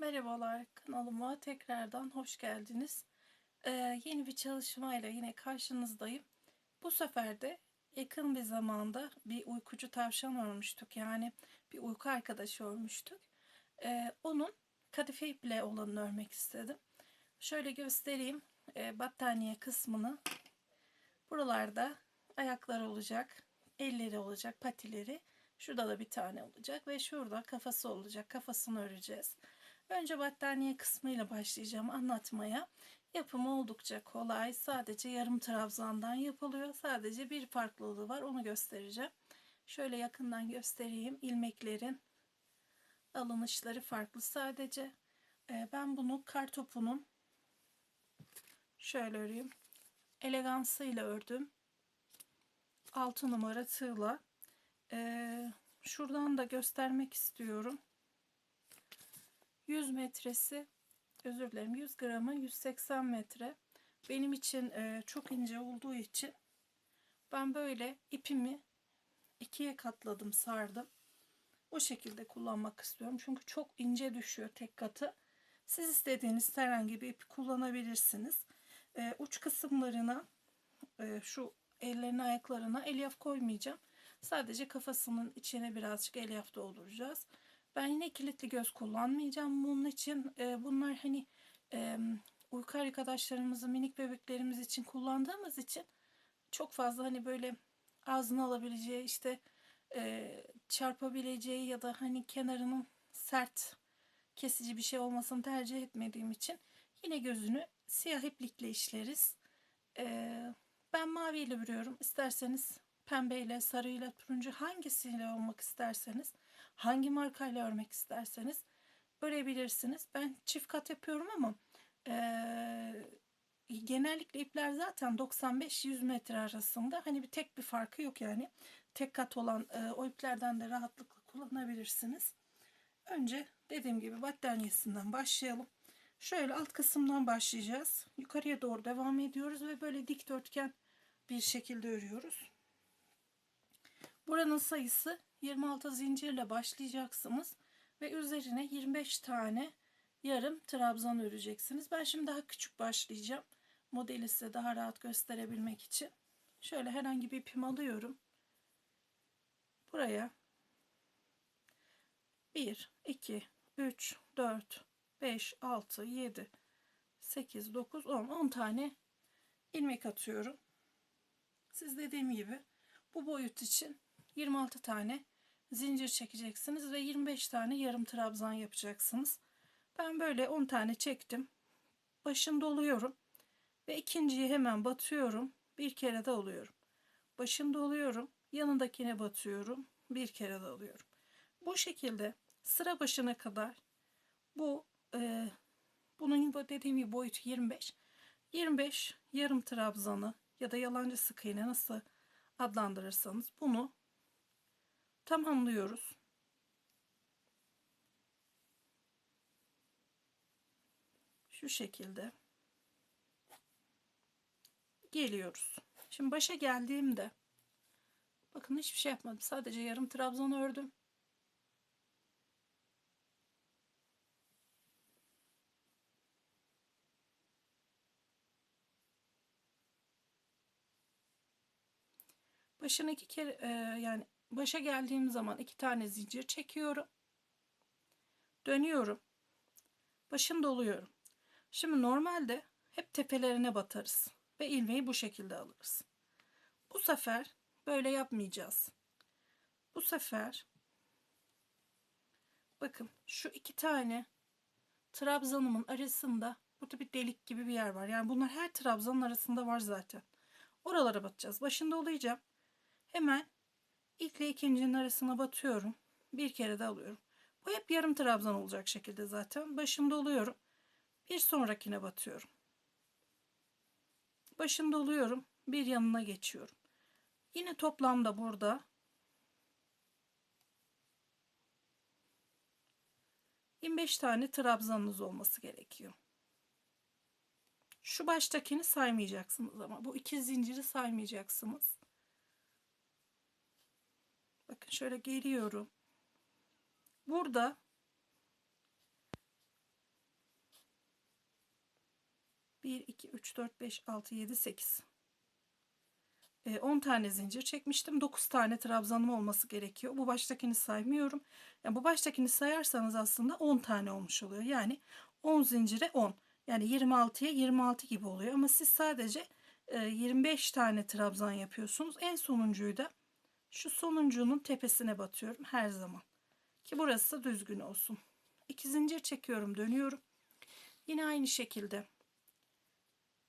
Merhabalar kanalıma tekrardan hoş geldiniz. Ee, yeni bir çalışmayla yine karşınızdayım. Bu sefer de yakın bir zamanda bir uykucu tavşan örmüştük. Yani bir uyku arkadaşı örmüştük. Ee, onun kadife iple olanını örmek istedim. Şöyle göstereyim Ee, battaniye kısmını. Buralarda ayaklar olacak, elleri olacak, patileri. Şurada da bir tane olacak ve şurada kafası olacak. Kafasını öreceğiz. Önce battaniye kısmıyla başlayacağım anlatmaya. Yapımı oldukça kolay. Sadece yarım trabzandan yapılıyor. Sadece bir farklılığı var. Onu göstereceğim. Şöyle yakından göstereyim. İlmeklerin alınışları farklı sadece. Ee, ben bunu kartopunun şöyle öreyim. Elegansıyla ördüm. 6 numara tığla. Ee, şuradan da göstermek istiyorum. 100 metresi özür dilerim 100 gramı 180 metre. Benim için e, çok ince olduğu için ben böyle ipimi ikiye katladım sardım. O şekilde kullanmak istiyorum çünkü çok ince düşüyor tek katı. Siz istediğiniz herhangi bir ip kullanabilirsiniz. E, uç kısımlarına e, şu ellerine ayaklarına elyaf koymayacağım. Sadece kafasının içine birazcık elyaf dolduracağız ben yine kilitli göz kullanmayacağım. Bunun için e, bunlar hani e, uyku arkadaşlarımızı minik bebeklerimiz için kullandığımız için çok fazla hani böyle ağzına alabileceği işte e, çarpabileceği ya da hani kenarının sert kesici bir şey olmasını tercih etmediğim için yine gözünü siyah iplikle işleriz. E, ben maviyle örüyorum. İsterseniz pembeyle, sarıyla, turuncu hangisiyle olmak isterseniz, hangi markayla örmek isterseniz örebilirsiniz. Ben çift kat yapıyorum ama e, genellikle ipler zaten 95-100 metre arasında. Hani bir tek bir farkı yok yani. Tek kat olan e, o iplerden de rahatlıkla kullanabilirsiniz. Önce dediğim gibi battaniyesinden başlayalım. Şöyle alt kısımdan başlayacağız. Yukarıya doğru devam ediyoruz ve böyle dikdörtgen bir şekilde örüyoruz. Buranın sayısı 26 zincirle başlayacaksınız ve üzerine 25 tane yarım trabzan öreceksiniz. Ben şimdi daha küçük başlayacağım. Modeli size daha rahat gösterebilmek için. Şöyle herhangi bir ipimi alıyorum. Buraya 1, 2, 3, 4, 5, 6, 7, 8, 9, 10, 10 tane ilmek atıyorum. Siz dediğim gibi bu boyut için 26 tane zincir çekeceksiniz ve 25 tane yarım trabzan yapacaksınız. Ben böyle 10 tane çektim. Başını doluyorum ve ikinciyi hemen batıyorum. Bir kere de alıyorum. Başını doluyorum. Yanındakine batıyorum. Bir kere de alıyorum. Bu şekilde sıra başına kadar bu e, bunun dediğim gibi boyutu 25. 25 yarım trabzanı ya da yalancı sık iğne nasıl adlandırırsanız bunu tamamlıyoruz. Şu şekilde geliyoruz. Şimdi başa geldiğimde bakın hiçbir şey yapmadım. Sadece yarım trabzan ördüm. Başına iki kere e, yani başa geldiğim zaman iki tane zincir çekiyorum. Dönüyorum. Başını doluyorum. Şimdi normalde hep tepelerine batarız ve ilmeği bu şekilde alırız. Bu sefer böyle yapmayacağız. Bu sefer bakın şu iki tane trabzanımın arasında burada bir delik gibi bir yer var. Yani bunlar her trabzanın arasında var zaten. Oralara batacağız. Başında olayacağım. Hemen ilk ile ikincinin arasına batıyorum. Bir kere de alıyorum. Bu hep yarım trabzan olacak şekilde zaten. Başında oluyorum. Bir sonrakine batıyorum. Başında oluyorum. Bir yanına geçiyorum. Yine toplamda burada 25 tane trabzanınız olması gerekiyor. Şu baştakini saymayacaksınız ama bu iki zinciri saymayacaksınız. Bakın şöyle geliyorum. Burada bir, iki, üç, dört, beş, altı, yedi, sekiz. E, 10 tane zincir çekmiştim. 9 tane trabzanım olması gerekiyor. Bu baştakini saymıyorum. Yani bu baştakini sayarsanız aslında 10 tane olmuş oluyor. Yani 10 zincire 10. Yani 26'ya 26 gibi oluyor. Ama siz sadece e, 25 tane trabzan yapıyorsunuz. En sonuncuyu da şu sonuncunun tepesine batıyorum her zaman. Ki burası düzgün olsun. 2 zincir çekiyorum dönüyorum. Yine aynı şekilde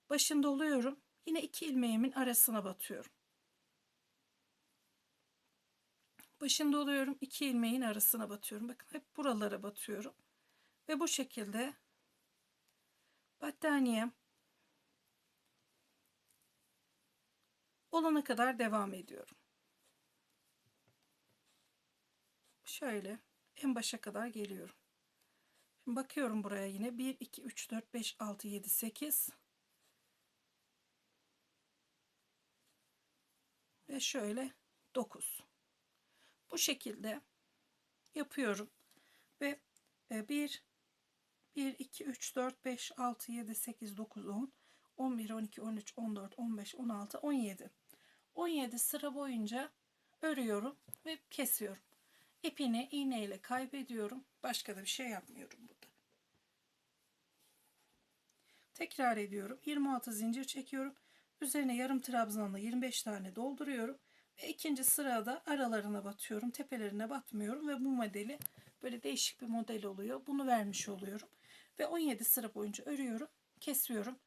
başında oluyorum. Yine iki ilmeğimin arasına batıyorum. Başında oluyorum. iki ilmeğin arasına batıyorum. Bakın hep buralara batıyorum. Ve bu şekilde battaniyem olana kadar devam ediyorum. Şöyle en başa kadar geliyorum. Şimdi bakıyorum buraya yine 1 2 3 4 5 6 7 8 ve şöyle 9. Bu şekilde yapıyorum ve 1 1 2 3 4 5 6 7 8 9 10 11 12 13 14 15 16 17 17 sıra boyunca örüyorum ve kesiyorum. İpini iğneyle kaybediyorum. Başka da bir şey yapmıyorum burada. Tekrar ediyorum. 26 zincir çekiyorum. Üzerine yarım trabzanla 25 tane dolduruyorum. Ve ikinci sırada aralarına batıyorum. Tepelerine batmıyorum. Ve bu modeli böyle değişik bir model oluyor. Bunu vermiş oluyorum. Ve 17 sıra boyunca örüyorum. Kesiyorum.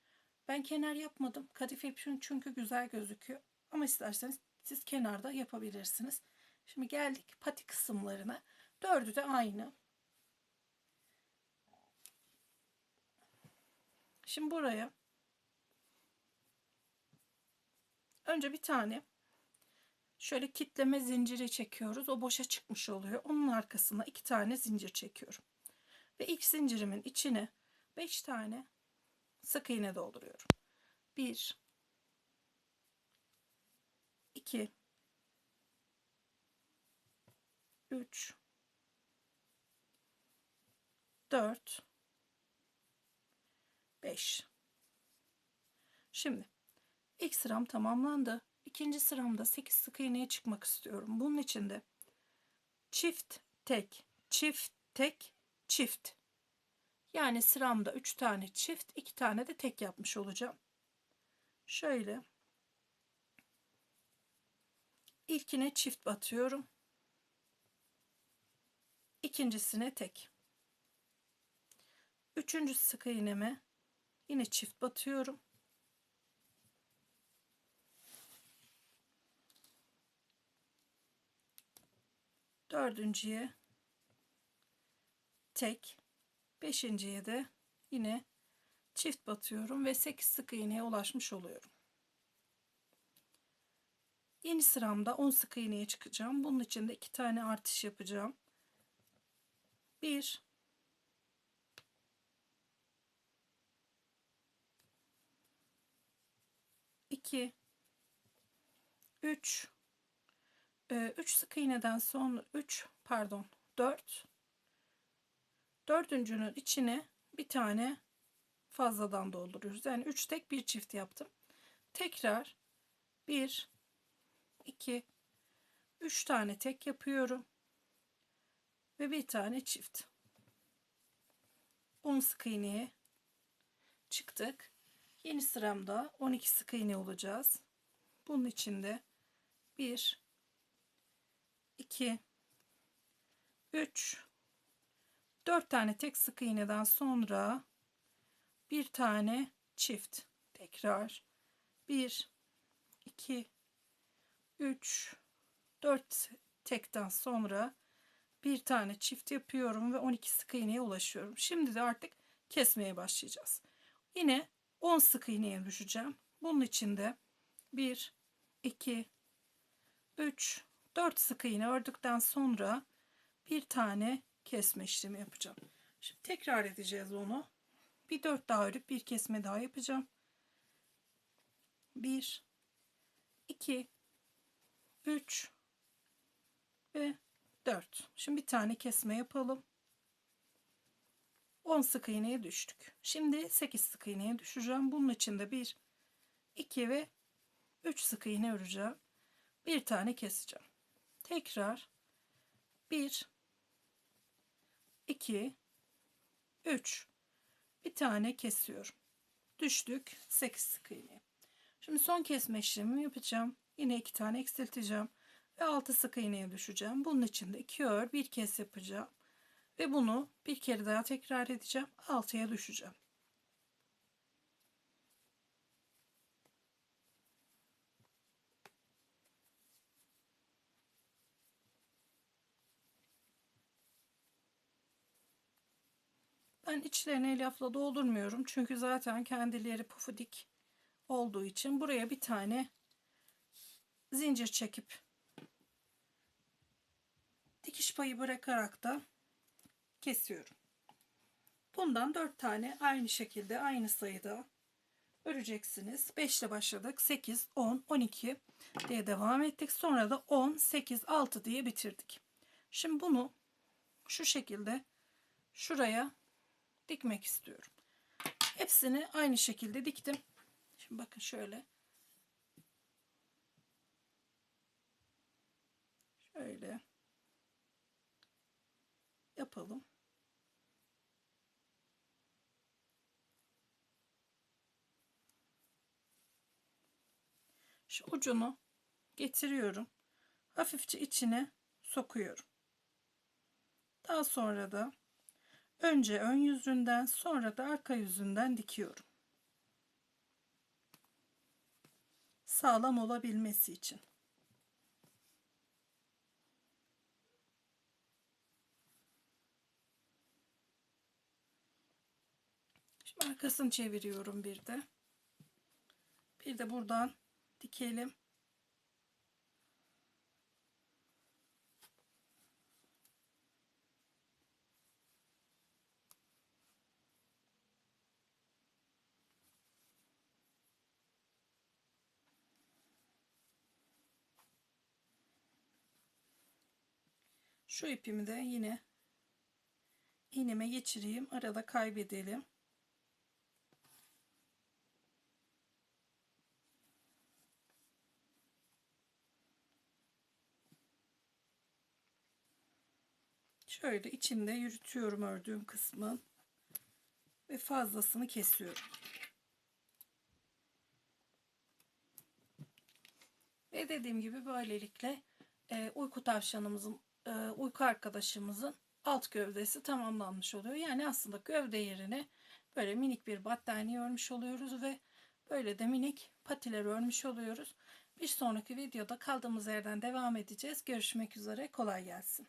Ben kenar yapmadım. Kadife ipim çünkü güzel gözüküyor. Ama isterseniz siz kenarda yapabilirsiniz. Şimdi geldik pati kısımlarına. Dördü de aynı. Şimdi buraya önce bir tane şöyle kitleme zinciri çekiyoruz. O boşa çıkmış oluyor. Onun arkasına iki tane zincir çekiyorum. Ve ilk zincirimin içine beş tane sık iğne dolduruyorum. Bir, iki, üç, dört, beş. Şimdi ilk sıram tamamlandı. İkinci sıramda 8 sık iğneye çıkmak istiyorum. Bunun için de çift tek, çift tek, çift. Yani sıramda 3 tane çift, 2 tane de tek yapmış olacağım. Şöyle ilkine çift batıyorum. İkincisine tek. Üçüncü sık iğneme yine çift batıyorum. Dördüncüye tek. Beşinciye de yine çift batıyorum ve 8 sık iğneye ulaşmış oluyorum. Yeni sıramda 10 sık iğneye çıkacağım. Bunun için de 2 tane artış yapacağım. 1 2 3 3 sık iğneden sonra 3 pardon 4 dördüncünün içine bir tane fazladan dolduruyoruz. Yani 3 tek bir çift yaptım. Tekrar 1 2 3 tane tek yapıyorum. Ve bir tane çift. 10 sık iğneye çıktık. Yeni sıramda 12 sık iğne olacağız. Bunun içinde 1 2 3 4 tane tek sık iğneden sonra bir tane çift tekrar 1 2 3 4 tekten sonra bir tane çift yapıyorum ve 12 sık iğneye ulaşıyorum. Şimdi de artık kesmeye başlayacağız. Yine 10 sık iğneye düşeceğim. Bunun için de 1 2 3 4 sık iğne ördükten sonra bir tane kesme işlemi yapacağım. Şimdi tekrar edeceğiz onu. Bir 4 daha örüp bir kesme daha yapacağım. 1 2 3 ve 4. Şimdi bir tane kesme yapalım. 10 sık iğneye düştük. Şimdi 8 sık iğneye düşeceğim. Bunun için de 1, 2 ve 3 sık iğne öreceğim. Bir tane keseceğim. Tekrar 1, 2, 3. Bir tane kesiyorum. Düştük 8 sık iğne. Şimdi son kesme işlemimi yapacağım. Yine iki tane eksilteceğim. Ve 6 sık iğneye düşeceğim. Bunun için de 2 ör bir kez yapacağım. Ve bunu bir kere daha tekrar edeceğim. 6'ya düşeceğim. Ben içlerini elyafla doldurmuyorum. Çünkü zaten kendileri pufudik olduğu için buraya bir tane zincir çekip dikiş payı bırakarak da kesiyorum. Bundan 4 tane aynı şekilde aynı sayıda öreceksiniz. 5 ile başladık. 8, 10, 12 diye devam ettik. Sonra da 10, 8, 6 diye bitirdik. Şimdi bunu şu şekilde şuraya dikmek istiyorum. Hepsini aynı şekilde diktim. Şimdi bakın şöyle. Şöyle yapalım. Şu ucunu getiriyorum. Hafifçe içine sokuyorum. Daha sonra da önce ön yüzünden sonra da arka yüzünden dikiyorum. Sağlam olabilmesi için. Arkasını çeviriyorum bir de. Bir de buradan dikelim. Şu ipimi de yine iğneme geçireyim. Arada kaybedelim. Şöyle içinde yürütüyorum ördüğüm kısmın ve fazlasını kesiyorum. Ve dediğim gibi böylelikle e, uyku tavşanımızın, e, uyku arkadaşımızın alt gövdesi tamamlanmış oluyor. Yani aslında gövde yerine böyle minik bir battaniye örmüş oluyoruz ve böyle de minik patiler örmüş oluyoruz. Bir sonraki videoda kaldığımız yerden devam edeceğiz. Görüşmek üzere. Kolay gelsin.